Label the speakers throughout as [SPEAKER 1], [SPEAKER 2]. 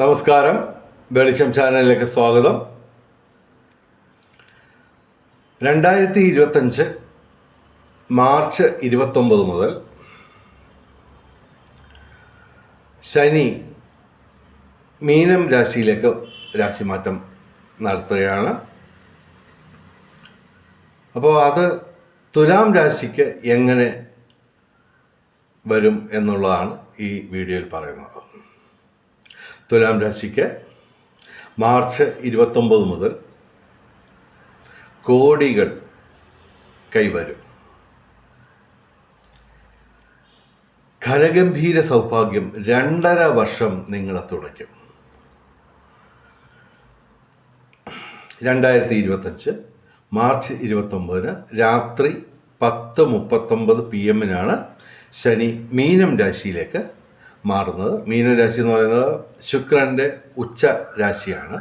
[SPEAKER 1] നമസ്കാരം. വെളിച്ചം ചാനലിലേക്ക് സ്വാഗതം. രണ്ടായിരത്തി ഇരുപത്തഞ്ച് മാർച്ച് ഇരുപത്തൊമ്പത് മുതൽ ശനി മീനം രാശിയിലേക്ക് രാശിമാറ്റം നടത്തുകയാണ്. അപ്പോൾ അത് തുലാം രാശിക്ക് എങ്ങനെ വരും എന്നുള്ളതാണ് ഈ വീഡിയോയിൽ പറയുന്നത്. തുലാം രാശിക്ക് മാർച്ച് ഇരുപത്തൊമ്പത് മുതൽ കോടികൾ കൈവരും. ഖരഗംഭീര സൗഭാഗ്യം രണ്ടര വർഷം നിങ്ങളെ തുടയ്ക്കും. രണ്ടായിരത്തി ഇരുപത്തഞ്ച് മാർച്ച് ഇരുപത്തൊമ്പതിന് രാത്രി പത്ത് മുപ്പത്തൊമ്പത് പി എമ്മിനാണ് ശനി മീനം രാശിയിലേക്ക് മാറുന്നത്. മീനരാശി എന്ന് പറയുന്നത് ശുക്രന്റെ ഉച്ച രാശിയാണ്.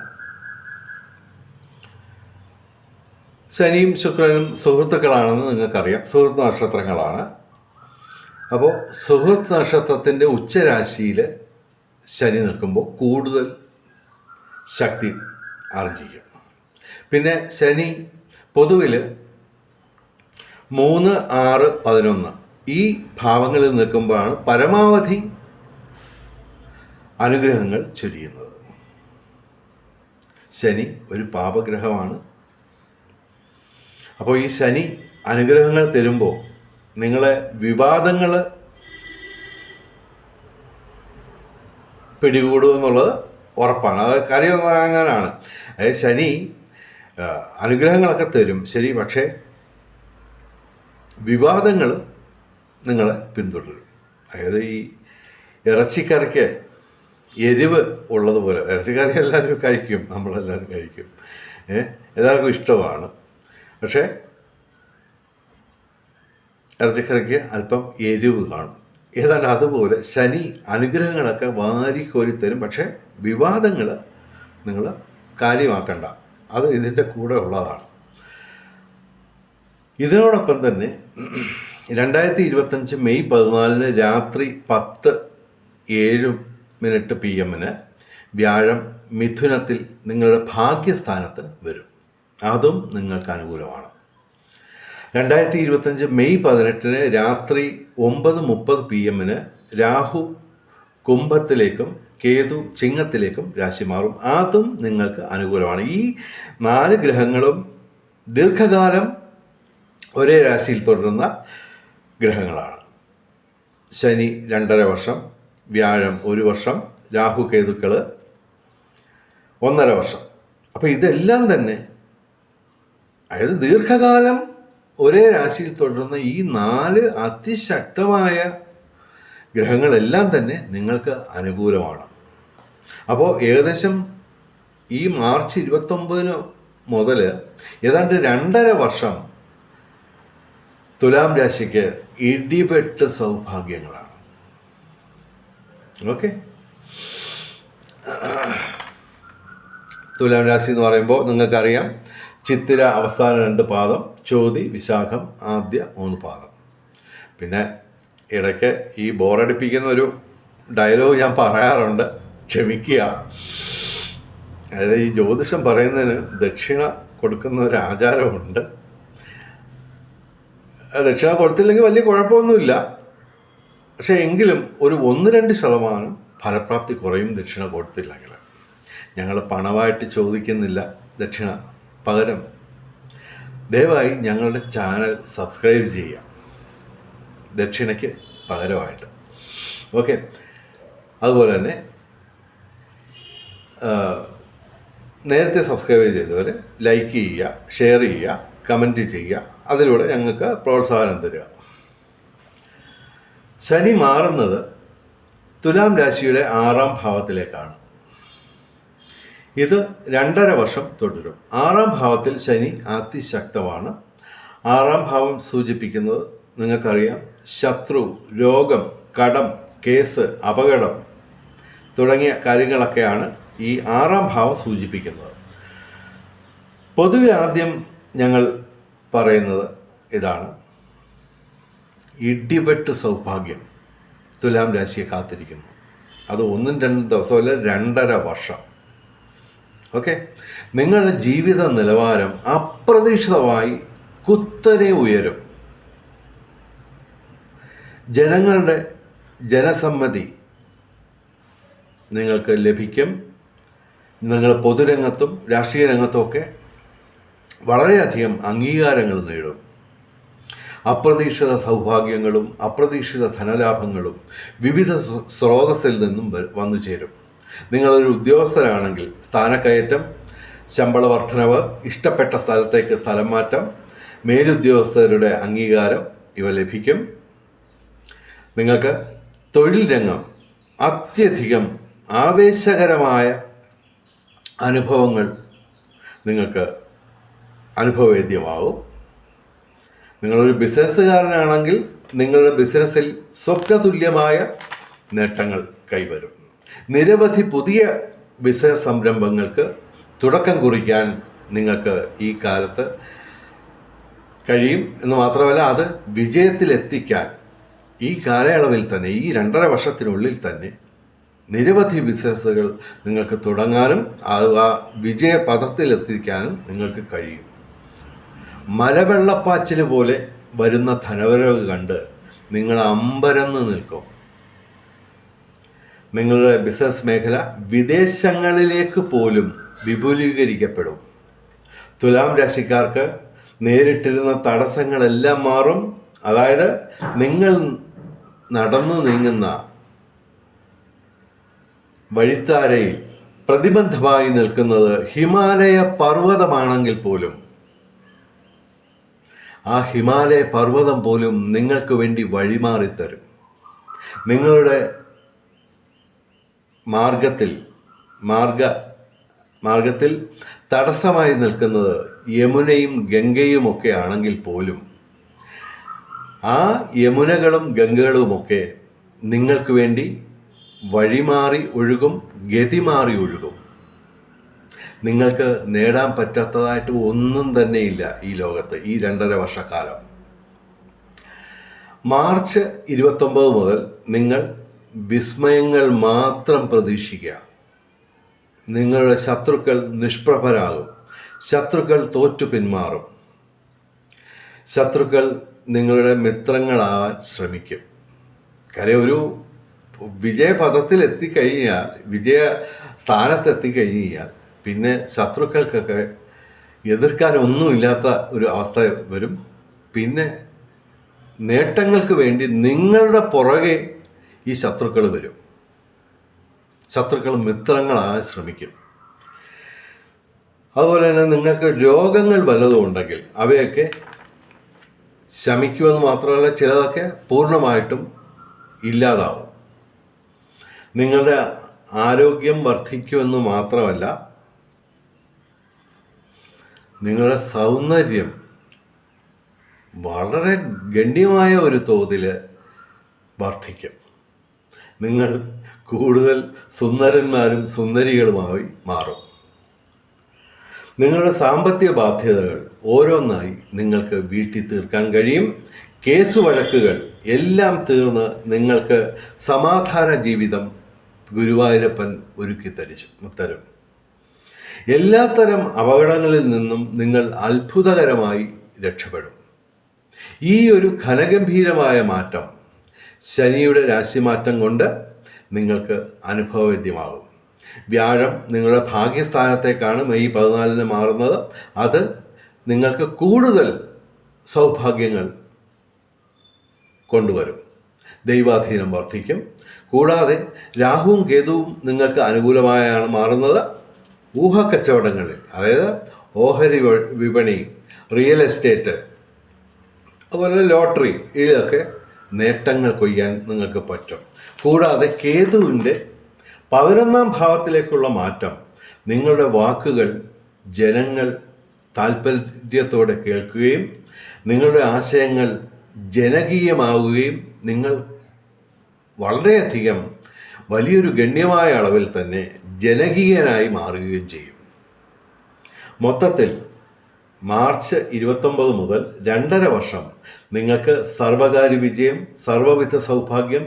[SPEAKER 1] ശനിയും ശുക്രനും സുഹൃത്തുക്കളാണെന്ന് നിങ്ങൾക്കറിയാം. സുഹൃത്ത് നക്ഷത്രങ്ങളാണ്. അപ്പോൾ സുഹൃത്ത് നക്ഷത്രത്തിന്റെ ഉച്ചരാശിയിൽ ശനി നിൽക്കുമ്പോൾ കൂടുതൽ ശക്തി ആർജിക്കും. പിന്നെ ശനി പൊതുവിൽ മൂന്ന് ആറ് പതിനൊന്ന് ഈ ഭാവങ്ങളിൽ നിൽക്കുമ്പോഴാണ് പരമാവധി അനുഗ്രഹങ്ങൾ ചൊരിയുന്നത്. ശനി ഒരു പാപഗ്രഹമാണ്. അപ്പോൾ ഈ ശനി അനുഗ്രഹങ്ങൾ തരുമ്പോൾ നിങ്ങളെ വിവാദങ്ങൾ പിടികൂടുമെന്നുള്ളത് ഉറപ്പാണ്. അത് കാര്യം അങ്ങനെയാണ്. അതായത് ശനി അനുഗ്രഹങ്ങളൊക്കെ തരും. ശരി പക്ഷേ വിവാദങ്ങൾ നിങ്ങളെ പിന്തുടരും. അതായത് ഈ ഇറച്ചിക്കറിക്ക് എരിവ് ഉള്ളതുപോലെ. ഇറച്ചിക്കറി എല്ലാവരും കഴിക്കും. നമ്മളെല്ലാവരും കഴിക്കും. എല്ലാവർക്കും ഇഷ്ടമാണ്. പക്ഷേ ഇറച്ചിക്കറിക്ക് അല്പം എരിവ് കാണും. ഏതാണ്ട് അതുപോലെ ശനി അനുഗ്രഹങ്ങളൊക്കെ വാരിക്കോരി തരും പക്ഷേ വിവാദങ്ങൾ നിങ്ങൾ കാര്യമാക്കണ്ട. അത് ഇതിന്റെ കൂടെ ഉള്ളതാണ്. ഇതിനോടൊപ്പം തന്നെ രണ്ടായിരത്തി ഇരുപത്തഞ്ച് മെയ് പതിനാലിന് രാത്രി പത്ത് ഏഴ് മിനിറ്റ് പി എമ്മിന് വ്യാഴം മിഥുനത്തിൽ നിങ്ങളുടെ ഭാഗ്യസ്ഥാനത്ത് വരും. അതും നിങ്ങൾക്ക് അനുകൂലമാണ്. രണ്ടായിരത്തി ഇരുപത്തഞ്ച് മെയ് പതിനെട്ടിന് രാത്രി ഒമ്പത് മുപ്പത് പി എമ്മിന് രാഹു കുംഭത്തിലേക്കും കേതു ചിങ്ങത്തിലേക്കും രാശി മാറും. അതും നിങ്ങൾക്ക് അനുകൂലമാണ്. ഈ നാല് ഗ്രഹങ്ങളും ദീർഘകാലം ഒരേ രാശിയിൽ തുടരുന്ന ഗ്രഹങ്ങളാണ്. ശനി രണ്ടര വർഷം വ്യാഴം ഒരു വർഷം രാഹു കേതുക്കൾ ഒന്നര വർഷം. അപ്പോൾ ഇതെല്ലാം തന്നെ അതായത് ദീർഘകാലം ഒരേ രാശിയിൽ തുടരുന്ന ഈ നാല് അതിശക്തമായ ഗ്രഹങ്ങളെല്ലാം തന്നെ നിങ്ങൾക്ക് അനുകൂലമാണ്. അപ്പോൾ ഏകദേശം ഈ മാർച്ച് ഇരുപത്തൊമ്പതിന് മുതൽ ഏതാണ്ട് രണ്ടര വർഷം തുലാം രാശിക്ക് ഇടിപെട്ട് സൗഭാഗ്യങ്ങളാണ്. ഓക്കെ തുലാം രാശി എന്ന് പറയുമ്പോൾ നിങ്ങൾക്കറിയാം ചിത്തിര അവസാന രണ്ട് പാദം ചോതി വിശാഖം ആദ്യ മൂന്ന് പാദം. പിന്നെ ഇടയ്ക്ക് ഈ ബോറടിപ്പിക്കുന്ന ഒരു ഡയലോഗ് ഞാൻ പറയാറുണ്ട്. ക്ഷമിക്കുക. അതായത് ഈ ജ്യോതിഷം പറയുന്നതിന് ദക്ഷിണ കൊടുക്കുന്ന ഒരു ആചാരമുണ്ട്. ദക്ഷിണ കൊടുത്തില്ലെങ്കിൽ വലിയ കുഴപ്പമൊന്നുമില്ല. പക്ഷേ എങ്കിലും ഒരു ഒന്ന് രണ്ട് ശതമാനം ഫലപ്രാപ്തി കുറയും ദക്ഷിണ കൊടുത്തില്ലെങ്കിൽ ഞങ്ങൾ പണമായിട്ട് ചോദിക്കുന്നില്ല ദക്ഷിണ. പകരം ദയവായി ഞങ്ങളുടെ ചാനൽ സബ്സ്ക്രൈബ് ചെയ്യുക. ദക്ഷിണയ്ക്ക് പകരമായിട്ട്. ഓക്കെ. അതുപോലെ തന്നെ നേരത്തെ സബ്സ്ക്രൈബ് ചെയ്തവർ ലൈക്ക് ചെയ്യുക ഷെയർ ചെയ്യുക കമന്റ് ചെയ്യുക. അതിലൂടെ ഞങ്ങൾക്ക് പ്രോത്സാഹനം തരിക. ശനി മാറുന്നത് തുലാം രാശിയുടെ ആറാം ഭാവത്തിലേക്കാണ്. ഇത് രണ്ടര വർഷം തുടരും. ആറാം ഭാവത്തിൽ ശനി അതിശക്തമാണ്. ആറാം ഭാവം സൂചിപ്പിക്കുന്നത് നിങ്ങൾക്കറിയാം. ശത്രു രോഗം കടം കേസ് അപകടം തുടങ്ങിയ കാര്യങ്ങളൊക്കെയാണ് ഈ ആറാം ഭാവം സൂചിപ്പിക്കുന്നത്. പൊതുവെ ആദ്യം ഞങ്ങൾ പറയുന്നത് ഇതാണ്. ഇടിവെട്ട് സൗഭാഗ്യം തുലാം രാശിയെ കാത്തിരിക്കുന്നു. അത് ഒന്നും രണ്ടും ദിവസമല്ല രണ്ടര വർഷം. ഓക്കെ നിങ്ങളുടെ ജീവിത നിലവാരം അപ്രതീക്ഷിതമായി കുത്തനെ ഉയരും. ജനങ്ങളുടെ ജനസമ്മതി നിങ്ങൾക്ക് ലഭിക്കും. നിങ്ങൾ പൊതുരംഗത്തും രാഷ്ട്രീയ രംഗത്തും ഒക്കെ വളരെയധികം അംഗീകാരങ്ങൾ നേടും. അപ്രതീക്ഷിത സൗഭാഗ്യങ്ങളും അപ്രതീക്ഷിത ധനലാഭങ്ങളും വിവിധ സ്രോതസ്സിൽ നിന്നും വന്നു ചേരും. നിങ്ങളൊരു ഉദ്യോഗസ്ഥരാണെങ്കിൽ സ്ഥാനക്കയറ്റം ശമ്പള വർധനവ് ഇഷ്ടപ്പെട്ട സ്ഥലത്തേക്ക് സ്ഥലം മാറ്റം മേലുദ്യോഗസ്ഥരുടെ അംഗീകാരം ഇവ ലഭിക്കും. നിങ്ങൾക്ക് തൊഴിൽ രംഗം അത്യധികം ആവേശകരമായ അനുഭവങ്ങൾ നിങ്ങൾക്ക് അനുഭവവേദ്യമാവും നിങ്ങളൊരു ബിസിനസ്സുകാരനാണെങ്കിൽ നിങ്ങളുടെ ബിസിനസ്സിൽ സ്വപ്നതുല്യമായ നേട്ടങ്ങൾ കൈവരും. നിരവധി പുതിയ ബിസിനസ് സംരംഭങ്ങൾക്ക് തുടക്കം കുറിക്കാൻ നിങ്ങൾക്ക് ഈ കാലത്ത് കഴിയും. എന്ന് മാത്രമല്ല അത് വിജയത്തിലെത്തിക്കാൻ ഈ കാലയളവിൽ തന്നെ ഈ രണ്ടര വർഷത്തിനുള്ളിൽ തന്നെ നിരവധി ബിസിനസ്സുകൾ നിങ്ങൾക്ക് തുടങ്ങാനും ആ വിജയപഥത്തിലെത്തിക്കാനും നിങ്ങൾക്ക് കഴിയും. മലവെള്ളപ്പാച്ചിൽ പോലെ വരുന്ന ധനവരവ് കണ്ട് നിങ്ങൾ അമ്പരന്ന് നിൽക്കും. നിങ്ങളുടെ ബിസിനസ് മേഖല വിദേശങ്ങളിലേക്ക് പോലും വിപുലീകരിക്കപ്പെടും. തുലാം രാശിക്കാർക്ക് നേരിട്ടിരുന്ന തടസ്സങ്ങളെല്ലാം മാറും. അതായത് നിങ്ങൾ നടന്നു നീങ്ങുന്ന വഴിത്താരയിൽ പ്രതിബന്ധമായി നിൽക്കുന്നത് ഹിമാലയ പർവതമാണെങ്കിൽ പോലും ആ ഹിമാലയ പർവതം പോലും നിങ്ങൾക്ക് വേണ്ടി വഴിമാറിത്തരും. നിങ്ങളുടെ മാർഗത്തിൽ മാർഗ മാർഗത്തിൽ തടസ്സമായി നിൽക്കുന്നത് യമുനയും ഗംഗയും ഒക്കെ ആണെങ്കിൽ പോലും ആ യമുനകളും ഗംഗകളുമൊക്കെ നിങ്ങൾക്ക് വേണ്ടി വഴിമാറി ഒഴുകും ഗതി മാറി ഒഴുകും. നിങ്ങൾക്ക് നേടാൻ പറ്റാത്തതായിട്ട് ഒന്നും തന്നെയില്ല ഈ ലോകത്ത് ഈ രണ്ടര വർഷക്കാലം. മാർച്ച് ഇരുപത്തൊമ്പത് മുതൽ നിങ്ങൾ വിസ്മയങ്ങൾ മാത്രം പ്രതീക്ഷിക്കുക. നിങ്ങളുടെ ശത്രുക്കൾ നിഷ്പ്രഭരാകും. ശത്രുക്കൾ തോറ്റു പിന്മാറും. ശത്രുക്കൾ നിങ്ങളുടെ മിത്രങ്ങളാവാൻ ശ്രമിക്കും. കാര്യം ഒരു വിജയപഥത്തിൽ എത്തിക്കഴിഞ്ഞാൽ വിജയ സ്ഥാനത്ത് എത്തിക്കഴിഞ്ഞാൽ പിന്നെ ശത്രുക്കൾക്കൊക്കെ എതിർക്കാൻ ഒന്നുമില്ലാത്ത ഒരു അവസ്ഥ വരും. പിന്നെ നേട്ടങ്ങൾക്ക് വേണ്ടി നിങ്ങളുടെ പുറകെ ഈ ശത്രുക്കൾ വരും. ശത്രുക്കൾ മിത്രങ്ങളാകാൻ ശ്രമിക്കും. അതുപോലെ തന്നെ നിങ്ങൾക്ക് രോഗങ്ങൾ വല്ലതും ഉണ്ടെങ്കിൽ അവയൊക്കെ ശമിക്കുമെന്ന് മാത്രമല്ല ചിലതൊക്കെ പൂർണമായിട്ടും ഇല്ലാതാവും. നിങ്ങളുടെ ആരോഗ്യം വർദ്ധിക്കുമെന്ന് മാത്രമല്ല നിങ്ങളുടെ സൗന്ദര്യം വളരെ ഗണ്യമായ ഒരു തോതിൽ വർദ്ധിക്കും. നിങ്ങൾ കൂടുതൽ സുന്ദരന്മാരും സുന്ദരികളുമായി മാറും. നിങ്ങളുടെ സാമ്പത്തിക ബാധ്യതകൾ ഓരോന്നായി നിങ്ങൾക്ക് വീട്ടിൽ തീർക്കാൻ കഴിയും. കേസ് വഴക്കുകൾ എല്ലാം തീർന്ന് നിങ്ങൾക്ക് സമാധാന ജീവിതം ഗുരുവായൂരപ്പൻ ഒരുക്കി തരിച്ചു തരും. എല്ലാത്തരം അപകടങ്ങളിൽ നിന്നും നിങ്ങൾ അത്ഭുതകരമായി രക്ഷപ്പെടും. ഈ ഒരു ഘനഗംഭീരമായ മാറ്റം ശനിയുടെ രാശിമാറ്റം കൊണ്ട് നിങ്ങൾക്ക് അനുഭവവേദ്യമാകും. വ്യാഴം നിങ്ങളുടെ ഭാഗ്യസ്ഥാനത്തേക്കാണ് മെയ് പതിനാലിന് മാറുന്നത്. അത് നിങ്ങൾക്ക് കൂടുതൽ സൗഭാഗ്യങ്ങൾ കൊണ്ടുവരും. ദൈവാധീനം വർദ്ധിക്കും. കൂടാതെ രാഹുവും കേതുവും നിങ്ങൾക്ക് അനുകൂലമായാണ് മാറുന്നത്. ഊഹക്കച്ചവടങ്ങളിൽ അതായത് ഓഹരി വിപണി റിയൽ എസ്റ്റേറ്റ് അതുപോലെ ലോട്ടറി ഇതിലൊക്കെ നേട്ടങ്ങൾ കൊയ്യാൻ നിങ്ങൾക്ക് പറ്റും. കൂടാതെ കേതുവിന്റെ പതിനൊന്നാം ഭാവത്തിലേക്കുള്ള മാറ്റം നിങ്ങളുടെ വാക്കുകൾ ജനങ്ങൾ താല്പര്യത്തോടെ കേൾക്കുകയും നിങ്ങളുടെ ആശയങ്ങൾ ജനകീയമാവുകയും നിങ്ങൾ വളരെയധികം വലിയൊരു ഗണ്യമായ അളവിൽ തന്നെ ജനകീയനായി മാറുകയും ചെയ്യും. മൊത്തത്തിൽ മാർച്ച് ഇരുപത്തൊമ്പത് മുതൽ രണ്ടര വർഷം നിങ്ങൾക്ക് സർവകാര്യ വിജയം സർവവിധ സൗഭാഗ്യം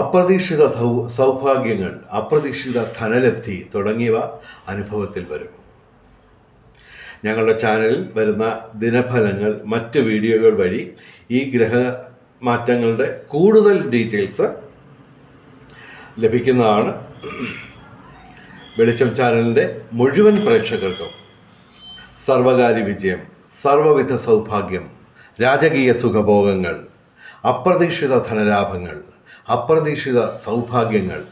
[SPEAKER 1] അപ്രതീക്ഷിത സൗഭാഗ്യങ്ങൾ അപ്രതീക്ഷിത ധനലബ്ധി തുടങ്ങിയവ അനുഭവത്തിൽ വരും. ഞങ്ങളുടെ ചാനലിൽ വരുന്ന ദിനഫലങ്ങൾ മറ്റ് വീഡിയോകൾ വഴി ഈ ഗ്രഹ മാറ്റങ്ങളുടെ കൂടുതൽ ഡീറ്റെയിൽസ് ലഭിക്കുന്നതാണ് വെളിച്ചം ചാനലിന്റെ മുഴുവൻ പ്രേക്ഷകർക്കും സർവകാര്യ വിജയം സർവവിധ സൗഭാഗ്യം രാജകീയ സുഖഭോഗങ്ങൾ അപ്രതീക്ഷിത ധനലാഭങ്ങൾ അപ്രതീക്ഷിത സൗഭാഗ്യങ്ങൾ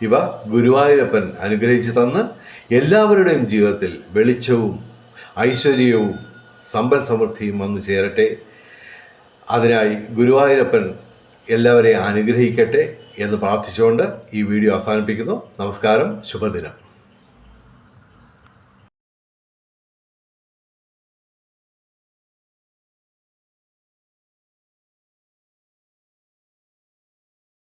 [SPEAKER 1] ഇവ ഗുരുവായൂരപ്പൻ അനുഗ്രഹിച്ചു തന്ന് എല്ലാവരുടെയും ജീവിതത്തിൽ വെളിച്ചവും ഐശ്വര്യവും സമ്പൽ സമൃദ്ധിയും വന്നു ചേരട്ടെ. അതിനായി ഗുരുവായൂരപ്പൻ എല്ലാവരെയും അനുഗ്രഹിക്കട്ടെ എന്ന് പ്രാർത്ഥിച്ചുകൊണ്ട് ഈ വീഡിയോ അവസാനിപ്പിക്കുന്നു. നമസ്കാരം. ശുഭദിനം.